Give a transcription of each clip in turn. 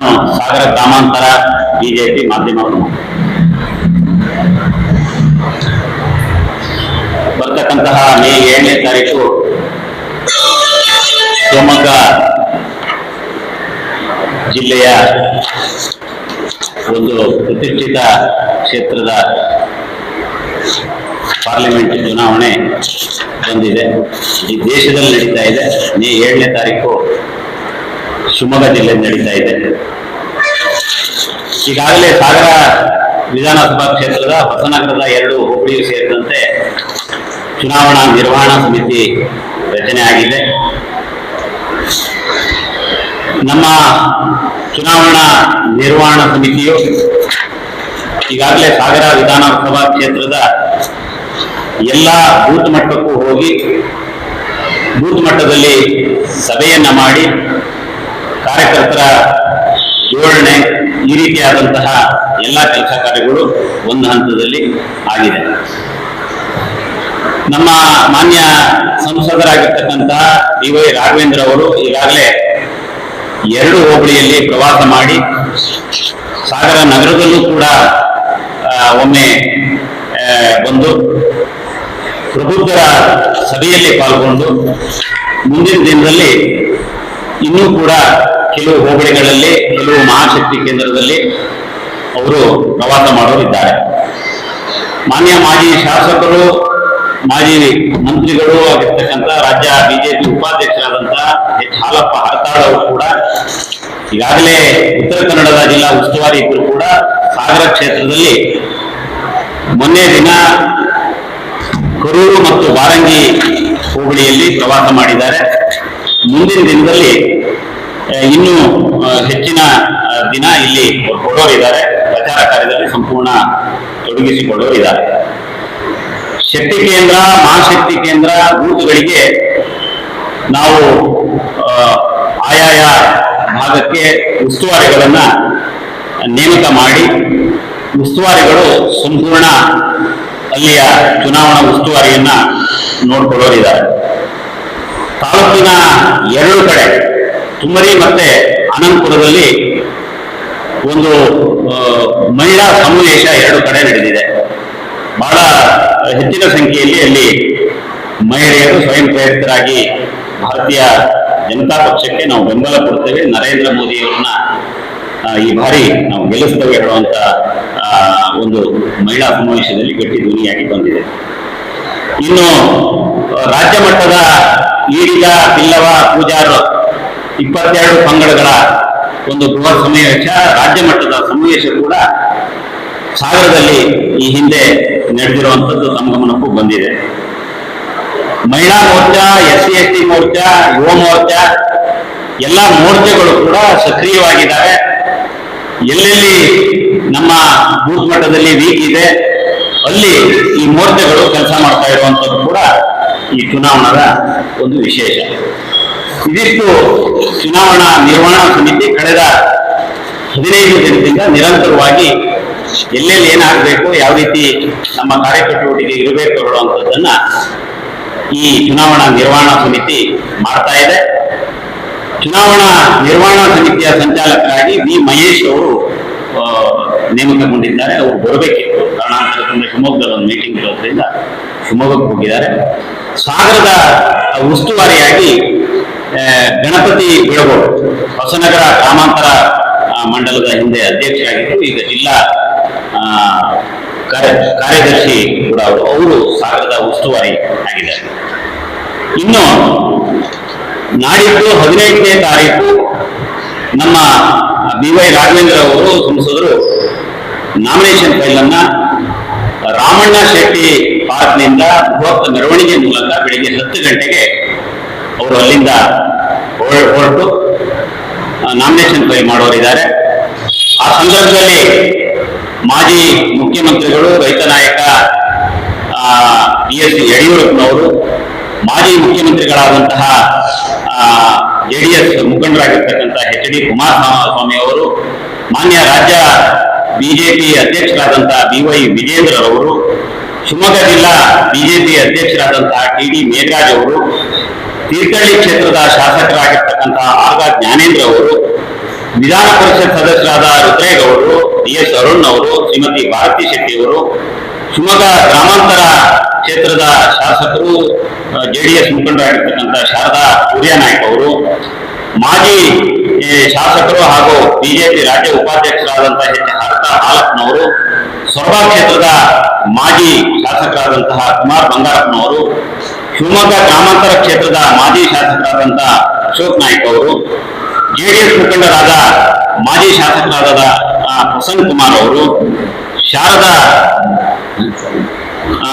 ಸಾಗರ ಗ್ರಾಮಾಂತರ ಬಿಜೆಪಿ ಮಾಧ್ಯಮ ಬರ್ತಕ್ಕಂತಹ ಮೇ ಏಳನೇ ತಾರೀಕು ಶಿವಮೊಗ್ಗ ಜಿಲ್ಲೆಯ ಒಂದು ಪ್ರತಿಷ್ಠಿತ ಕ್ಷೇತ್ರದ ಪಾರ್ಲಿಮೆಂಟ್ ಚುನಾವಣೆ ಬಂದಿದೆ. ಈ ದೇಶದಲ್ಲಿ ನಡೀತಾ ಇದೆ. ಮೇ ಏಳನೇ ತಾರೀಕು ಶಿವಮೊಗ್ಗ ಜಿಲ್ಲೆಯಲ್ಲಿ ನಡೀತಾ ಇದೆ. ಈಗಾಗಲೇ ಸಾಗರ ವಿಧಾನಸಭಾ ಕ್ಷೇತ್ರದ ಹೊಸನಗರದ ಎರಡು ಹೋಬಳಿ ಸೇರಿದಂತೆ ಚುನಾವಣಾ ನಿರ್ವಹಣಾ ಸಮಿತಿ ರಚನೆ ಆಗಿದೆ. ನಮ್ಮ ಚುನಾವಣಾ ನಿರ್ವಹಣಾ ಸಮಿತಿಯು ಈಗಾಗಲೇ ಸಾಗರ ವಿಧಾನಸಭಾ ಕ್ಷೇತ್ರದ ಎಲ್ಲ ಬೂತ್ ಮಟ್ಟಕ್ಕೂ ಹೋಗಿ ಬೂತ್ ಮಟ್ಟದಲ್ಲಿ ಸಭೆಯನ್ನ ಮಾಡಿ ಕಾರ್ಯಕರ್ತರ ಜೋಡಣೆ ಈ ರೀತಿಯಾದಂತಹ ಎಲ್ಲ ಕೆಲಸ ಕಾರ್ಯಗಳು ಒಂದು ಹಂತದಲ್ಲಿ ಆಗಿದೆ. ನಮ್ಮ ಮಾನ್ಯ ಸಂಸದರಾಗಿರ್ತಕ್ಕಂತಹ ಡಿ ವೈ ರಾಘವೇಂದ್ರ ಅವರು ಈಗಾಗಲೇ ಎರಡು ಹೋಬಳಿಯಲ್ಲಿ ಪ್ರವಾಸ ಮಾಡಿ ಸಾಗರ ನಗರದಲ್ಲೂ ಕೂಡ ಒಮ್ಮೆ ಬಂದು ಪ್ರಬುದ್ಧರ ಸಭೆಯಲ್ಲಿ ಪಾಲ್ಗೊಂಡು ಮುಂದಿನ ದಿನದಲ್ಲಿ ಇನ್ನೂ ಕೂಡ ಕೆಲವು ಹೋಬಳಿಗಳಲ್ಲಿ, ಕೆಲವು ಮಹಾಶಕ್ತಿ ಕೇಂದ್ರದಲ್ಲಿ ಅವರು ಪ್ರವಾಸ ಮಾಡೋರಿದ್ದಾರೆ. ಮಾನ್ಯ ಮಾಜಿ ಶಾಸಕರು, ಮಾಜಿ ಮಂತ್ರಿಗಳು ಆಗಿರ್ತಕ್ಕಂಥ ರಾಜ್ಯ ಬಿಜೆಪಿ ಉಪಾಧ್ಯಕ್ಷರಾದಂತಹ ಎಚ್ ಹಾಲಪ್ಪ ಹರತಾಳ್ ಅವರು ಕೂಡ, ಈಗಾಗಲೇ ಉತ್ತರ ಕನ್ನಡದ ಜಿಲ್ಲಾ ಉಸ್ತುವಾರಿ ಇಬ್ಬರು ಕೂಡ, ಸಾಗರ ಕ್ಷೇತ್ರದಲ್ಲಿ ಮೊನ್ನೆ ದಿನ ಕರೂರು ಮತ್ತು ಬಾರಂಗಿ ಹೋಬಳಿಯಲ್ಲಿ ಪ್ರವಾಸ ಮಾಡಿದ್ದಾರೆ. ಮುಂದಿನ ದಿನದಲ್ಲಿ ಇನ್ನೂ ಹೆಚ್ಚಿನ ದಿನ ಇಲ್ಲಿ ಕೊಡೋರಿದ್ದಾರೆ ಪ್ರಚಾರ ಕಾರ್ಯದಲ್ಲಿ ಸಂಪೂರ್ಣ ತೊಡಗಿಸಿಕೊಳ್ಳೋರಿದ್ದಾರೆ ಶಕ್ತಿ ಕೇಂದ್ರ, ಮಹಾಶಕ್ತಿ ಕೇಂದ್ರ ಬೂತ್ಗಳಿಗೆ ನಾವು ಆಯಾಯ ಭಾಗಕ್ಕೆ ಉಸ್ತುವಾರಿಗಳನ್ನ ನೇಮಕ ಮಾಡಿ, ಉಸ್ತುವಾರಿಗಳು ಸಂಪೂರ್ಣ ಅಲ್ಲಿಯ ಚುನಾವಣಾ ಉಸ್ತುವಾರಿಯನ್ನ ನೋಡ್ಕೊಳ್ಳೋರಿದ್ದಾರೆ. ತಾಲೂಕಿನ ಎರಡು ಕಡೆ ತುಮರಿ ಮತ್ತೆ ಅನಂತಪುರದಲ್ಲಿ ಒಂದು ಮಹಿಳಾ ಸಮಾವೇಶ ಎರಡು ಕಡೆ ನಡೆದಿದೆ. ಬಹಳ ಹೆಚ್ಚಿನ ಸಂಖ್ಯೆಯಲ್ಲಿ ಅಲ್ಲಿ ಮಹಿಳೆಯರು ಸ್ವಯಂ ಪ್ರೇರಿತರಾಗಿ ಭಾರತೀಯ ಜನತಾ ಪಕ್ಷಕ್ಕೆ ನಾವು ಬೆಂಬಲ ಕೊಡ್ತೇವೆ. ನರೇಂದ್ರ ಮೋದಿಯವರನ್ನ ಈ ಬಾರಿ ನಾವು ಗೆಲ್ಲಿಸ್ತೇವೆ ಹೇಳುವಂತ ಒಂದು ಮಹಿಳಾ ಸಮಾವೇಶದಲ್ಲಿ ಗಟ್ಟಿ ಧ್ವನಿಯಾಗಿ ಬಂದಿದೆ. ಇನ್ನು ರಾಜ್ಯ ಮಟ್ಟದ ಈಡಿಗ ಪಿಲ್ಲವ, ಪೂಜಾರ ಇಪ್ಪತ್ತೆರಡು ಪಂಗಡಗಳ ಒಂದು ಬೃಹತ್ ಸಮಾವೇಶ, ರಾಜ್ಯ ಮಟ್ಟದ ಸಮಾವೇಶ ಕೂಡ ಸಾಗರದಲ್ಲಿ ಈ ಹಿಂದೆ ನಡೆದಿರುವಂತದ್ದು ತಮ್ಮ ಗಮನಕ್ಕೂ ಬಂದಿದೆ. Mahila Morcha S C S T Morcha, Yuva Morcha, ಎಲ್ಲ ಮೋರ್ಚಾಗಳು ಕೂಡ ಸಕ್ರಿಯವಾಗಿದ್ದಾವೆ ಎಲ್ಲೆಲ್ಲಿ ನಮ್ಮ ಬೂತ್ ಮಟ್ಟದಲ್ಲಿ ವೀಕ್ ಇದೆ, ಅಲ್ಲಿ ಈ ಮೋರ್ಚಾಗಳು ಕೆಲಸ ಮಾಡ್ತಾ ಇರುವಂತದ್ದು ಕೂಡ ಈ ಚುನಾವಣಾದ ಒಂದು ವಿಶೇಷ. ಇದಿಷ್ಟು ಚುನಾವಣಾ ನಿರ್ವಹಣಾ ಸಮಿತಿ ಕಳೆದ ಹದಿನೈದು ದಿನದಿಂದ ನಿರಂತರವಾಗಿ ಎಲ್ಲೆಲ್ಲಿ ಏನಾಗಬೇಕು, ಯಾವ ರೀತಿ ನಮ್ಮ ಕಾರ್ಯಚಟುವಟಿಕೆ ಇರಬೇಕು ಹೇಳುವಂಥದ್ದನ್ನ ಈ ಚುನಾವಣಾ ನಿರ್ವಹಣಾ ಸಮಿತಿ ಮಾಡ್ತಾ ಇದೆ. ಚುನಾವಣಾ ನಿರ್ವಹಣಾ ಸಮಿತಿಯ ಸಂಚಾಲಕರಾಗಿ ವಿ. ಮಹೇಶ್ ಅವರು ನೇಮಕಗೊಂಡಿದ್ದಾರೆ. ಅವರು ಬರಬೇಕಿತ್ತು. ಕಾರಣಾಂತರದಿಂದ ಶಿವಮೊಗ್ಗದಲ್ಲಿ ಒಂದು ಮೀಟಿಂಗ್ ಇರೋದ್ರಿಂದ ಶಿವಮೊಗ್ಗಕ್ಕೆ ಹೋಗಿದ್ದಾರೆ. ಸಾಗರದ ಉಸ್ತುವಾರಿಯಾಗಿ ಗಣಪತಿ ಬಿಳಗೋಡು ಹೊಸನಗರ ಗ್ರಾಮಾಂತರ ಮಂಡಲದ ಹಿಂದೆ ಅಧ್ಯಕ್ಷರಾಗಿದ್ದು, ಈಗ ಜಿಲ್ಲಾ ಕಾರ್ಯದರ್ಶಿ ಕೂಡ ಅವರು ಅವರು ಸಾಗರದ ಉಸ್ತುವಾರಿ ಆಗಿದ್ದಾರೆ. ಇನ್ನು, ನಾಡಿದ್ದು ಹದಿನೈದನೇ ತಾರೀಕು, ನಮ್ಮ ಬಿ ವೈ ರಾಘವೇಂದ್ರ ಅವರು ಸಂಸದರು ನಾಮಿನೇಷನ್ ಫೈಲನ್ನ. ರಾಮಣ್ಣ ಶೆಟ್ಟಿ ಪಾರ್ಕ್ನಿಂದ ಬೃಹತ್ ಮೆರವಣಿಗೆ ಮೂಲಕ ಬೆಳಿಗ್ಗೆ ಹತ್ತು ಗಂಟೆಗೆ ಅವರು ಅಲ್ಲಿಂದ ಹೊರ- ಹೊರಟು ನಾಮಿನೇಷನ್ ಫೈಲ್ ಮಾಡೋರಿದ್ದಾರೆ ಆ ಸಂದರ್ಭದಲ್ಲಿ ಮಾಜಿ ಮುಖ್ಯಮಂತ್ರಿಗಳು, ರೈತ ನಾಯಕ ಬಿ ಎಸ್ ಯಡಿಯೂರಪ್ಪನವರು, ಮಾಜಿ ಮುಖ್ಯಮಂತ್ರಿಗಳಾದಂತಹ ಜೆಡಿಎಸ್ ಮುಖಂಡರಾಗಿರ್ತಕ್ಕಂಥ ಎಚ್ ಡಿ ಕುಮಾರಸ್ವಾಮಿ ಅವರು, ಮಾನ್ಯ ರಾಜ್ಯ ಬಿಜೆಪಿ ಅಧ್ಯಕ್ಷರಾದಂತಹ ಬಿ ವೈ ವಿಜೇಂದ್ರ ಅವರು ಶಿವಮೊಗ್ಗ ಜಿಲ್ಲಾ ಬಿಜೆಪಿ ಅಧ್ಯಕ್ಷರಾದಂತಹ ಟಿ ಡಿ ಮೇಘರಾಜ್ ಅವರು ತೀರ್ಥಹಳ್ಳಿ ಕ್ಷೇತ್ರದ ಶಾಸಕರಾಗಿರ್ತಕ್ಕಂತಹ ಆಗ ಜ್ಞಾನೇಂದ್ರ ಅವರು, ವಿಧಾನ ಪರಿಷತ್ ಸದಸ್ಯರಾದ ರುದ್ರೇಗೌಡರು ಡಿ ಎಸ್ ಅರುಣ್ ಅವರು, ಶ್ರೀಮತಿ ಭಾರತಿ ಶೆಟ್ಟಿ ಅವರು, ಶಿವಮೊಗ್ಗ ಗ್ರಾಮಾಂತರ ಕ್ಷೇತ್ರದ ಶಾಸಕರು ಜೆಡಿಎಸ್ ಮುಖಂಡರಾಗಿರ್ತಕ್ಕಂಥ ಶಾರದಾ ಸೂರ್ಯನಾಯ್ಕ ಅವರು, ಮಾಜಿ ಶಾಸಕರು ಹಾಗೂ ಬಿಜೆಪಿ ರಾಜ್ಯ ಉಪಾಧ್ಯಕ್ಷರಾದಂತಹ ಎಚ್. ಹರತ ಹಾಲಪ್ಪನವರು ಸೊರಬ ಕ್ಷೇತ್ರದ ಮಾಜಿ ಶಾಸಕರಾದಂತಹ ಕುಮಾರ್ ಬಂಗಾರಪ್ಪನವರು ಶಿವಮೊಗ್ಗ ಗ್ರಾಮಾಂತರ ಕ್ಷೇತ್ರದ ಮಾಜಿ ಶಾಸಕರಾದಂತಹ ಅಶೋಕ್ ನಾಯ್ಕ ಅವರು, ಜೆಡಿಎಸ್ ಮುಖಂಡರಾದ ಮಾಜಿ ಶಾಸಕರಾದ ಪ್ರಸನ್ನ ಕುಮಾರ್ ಅವರು, ಶಾರದಾ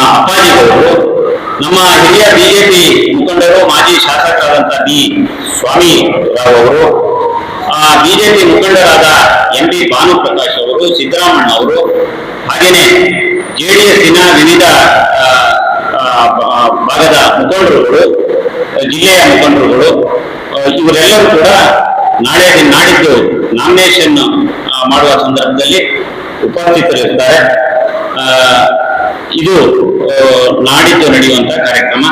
ಅಪ್ಪಾಜಿ ಅವರು, ನಮ್ಮ ಹಿರಿಯ ಬಿಜೆಪಿ ಮುಖಂಡರು, ಮಾಜಿ ಶಾಸಕರಾದಂತ ಡಿ ಸ್ವಾಮಿ ರಾವ್ ಅವರು ಬಿಜೆಪಿ ಮುಖಂಡರಾದ ಎಂ ಪಿ ಭಾನುಪ್ರಕಾಶ್ ಅವರು ಸಿದ್ದರಾಮಣ್ಣ ಅವರು, ಹಾಗೇನೆ ಜೆಡಿಎಸ್ಸಿನ ವಿವಿಧ ಭಾಗದ ಮುಖಂಡರುಗಳು ಜಿಲ್ಲೆಯ ಮುಖಂಡರುಗಳು ಇವರೆಲ್ಲರೂ ಕೂಡ ನಾಳೆ ನಾಡಿದ್ದು ನಾಮಿನೇಷನ್ ಮಾಡುವ ಸಂದರ್ಭದಲ್ಲಿ ಉಪಸ್ಥಿತರಿರ್ತಾರೆ ಇದು ನಾಡಿದ್ದು ನಡೆಯುವಂತಹ ಕಾರ್ಯಕ್ರಮ.